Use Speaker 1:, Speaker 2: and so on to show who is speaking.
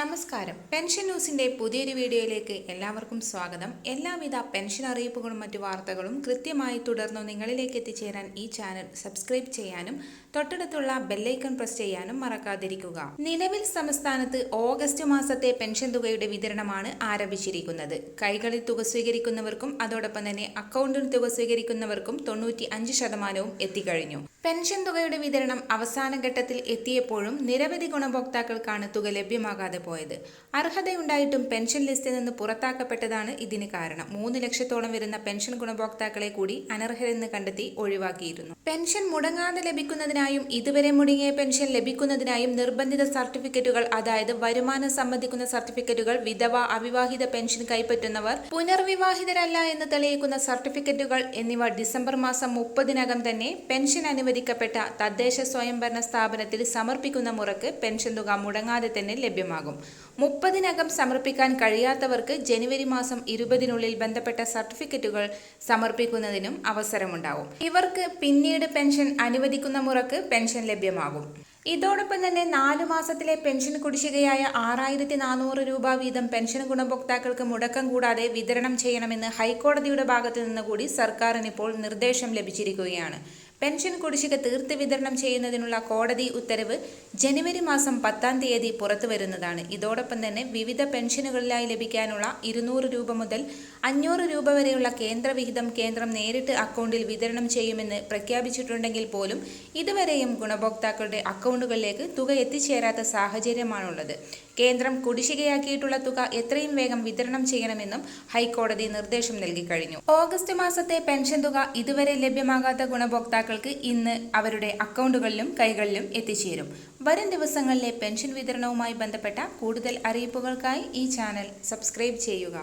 Speaker 1: നമസ്കാരം. പെൻഷൻ ന്യൂസിന്റെ പുതിയൊരു വീഡിയോയിലേക്ക് എല്ലാവർക്കും സ്വാഗതം. എല്ലാവിധ പെൻഷൻ അറിയിപ്പുകളും മറ്റു വാർത്തകളും കൃത്യമായി തുടർന്ന് നിങ്ങളിലേക്ക് എത്തിച്ചേരാൻ ഈ ചാനൽ സബ്സ്ക്രൈബ് ചെയ്യാനും തൊട്ടടുത്തുള്ള ബെല്ലൈക്കൺ പ്രസ് ചെയ്യാനും മറക്കാതിരിക്കുക. നിലവിൽ സംസ്ഥാനത്ത് ഓഗസ്റ്റ് മാസത്തെ പെൻഷൻ തുകയുടെ വിതരണമാണ് ആരംഭിച്ചിരിക്കുന്നത്. കൈകളിൽ തുക സ്വീകരിക്കുന്നവർക്കും അതോടൊപ്പം തന്നെ അക്കൗണ്ടിൽ തുക സ്വീകരിക്കുന്നവർക്കും തൊണ്ണൂറ്റി അഞ്ച് ശതമാനവും എത്തിക്കഴിഞ്ഞു. പെൻഷൻ തുകയുടെ വിതരണം അവസാന ഘട്ടത്തിൽ എത്തിയപ്പോഴും നിരവധി ഗുണഭോക്താക്കൾക്കാണ് തുക ലഭ്യമാകാതെ പോയത്. അർഹതയുണ്ടായിട്ടും പെൻഷൻ ലിസ്റ്റിൽ നിന്ന് പുറത്താക്കപ്പെട്ടതാണ് ഇതിന് കാരണം. മൂന്ന് ലക്ഷത്തോളം വരുന്ന പെൻഷൻ ഗുണഭോക്താക്കളെ കൂടി അനർഹരെന്ന് കണ്ടെത്തി ഒഴിവാക്കിയിരുന്നു. പെൻഷൻ മുടങ്ങാതെ ലഭിക്കുന്നതിനായും ഇതുവരെ മുടങ്ങിയ പെൻഷൻ ലഭിക്കുന്നതിനായും നിർബന്ധിത സർട്ടിഫിക്കറ്റുകൾ അതായത് വരുമാനം സംബന്ധിക്കുന്ന സർട്ടിഫിക്കറ്റുകൾ വിധവ അവിവാഹിത പെൻഷൻ കൈപ്പറ്റുന്നവർ പുനർവിവാഹിതരല്ല എന്ന് തെളിയിക്കുന്ന സർട്ടിഫിക്കറ്റുകൾ എന്നിവ ഡിസംബർ മാസം മുപ്പതിനകം തന്നെ പെൻഷൻ അനുവദിക്കപ്പെട്ട തദ്ദേശ സ്വയംഭരണ സ്ഥാപനത്തിൽ സമർപ്പിക്കുന്ന മുറക്ക് പെൻഷൻ തുക മുടങ്ങാതെ തന്നെ ലഭ്യമാകും. മുപ്പതിനകം സമർപ്പിക്കാൻ കഴിയാത്തവർക്ക് ജനുവരി മാസം ഇരുപതിനുള്ളിൽ ബന്ധപ്പെട്ട സർട്ടിഫിക്കറ്റുകൾ സമർപ്പിക്കുന്നതിനും അവസരമുണ്ടാവും. ഇവർക്ക് പിന്നീട് പെൻഷൻ അനുവദിക്കുന്ന മുറക്ക് പെൻഷൻ ലഭ്യമാകും. ഇതോടൊപ്പം തന്നെ നാലു മാസത്തിലെ പെൻഷൻ കുടിശ്ശികയായ ആറായിരത്തി നാനൂറ് രൂപ വീതം പെൻഷൻ ഗുണഭോക്താക്കൾക്ക് മുടക്കം കൂടാതെ വിതരണം ചെയ്യണമെന്ന് ഹൈക്കോടതിയുടെ ഭാഗത്തു നിന്ന് കൂടി സർക്കാരിന് ഇപ്പോൾ നിർദ്ദേശം ലഭിച്ചിരിക്കുകയാണ്. പെൻഷൻ കുടിശ്ശിക തീർത്ത് വിതരണം ചെയ്യുന്നതിനുള്ള കോടതി ഉത്തരവ് ജനുവരി മാസം പത്താം തീയതി പുറത്തു വരുന്നതാണ് ഇതോടൊപ്പം തന്നെ വിവിധ പെൻഷനുകളിലായി ലഭിക്കാനുള്ള ഇരുന്നൂറ് രൂപ മുതൽ അഞ്ഞൂറ് രൂപ വരെയുള്ള കേന്ദ്രവിഹിതം കേന്ദ്രം നേരിട്ട് അക്കൗണ്ടിൽ വിതരണം ചെയ്യുമെന്ന് പ്രഖ്യാപിച്ചിട്ടുണ്ടെങ്കിൽ പോലും ഇതുവരെയും ഗുണഭോക്താക്കളുടെ അക്കൗണ്ടുകളിലേക്ക് തുക എത്തിച്ചേരാത്ത സാഹചര്യമാണുള്ളത്. കേന്ദ്രം കുടിശ്ശികയാക്കിയിട്ടുള്ള തുക എത്രയും വേഗം വിതരണം ചെയ്യണമെന്നും ഹൈക്കോടതി നിർദ്ദേശം നൽകി കഴിഞ്ഞു. ഓഗസ്റ്റ് മാസത്തെ പെൻഷൻ തുക ഇതുവരെ ലഭ്യമാകാത്ത ഗുണഭോക്താക്കൾക്ക് ഇന്ന് അവരുടെ അക്കൗണ്ടുകളിലും കൈകളിലും എത്തിച്ചേരും. വരും ദിവസങ്ങളിലെ പെൻഷൻ വിതരണവുമായി ബന്ധപ്പെട്ട കൂടുതൽ അറിയിപ്പുകൾക്കായി ഈ ചാനൽ സബ്സ്ക്രൈബ് ചെയ്യുക.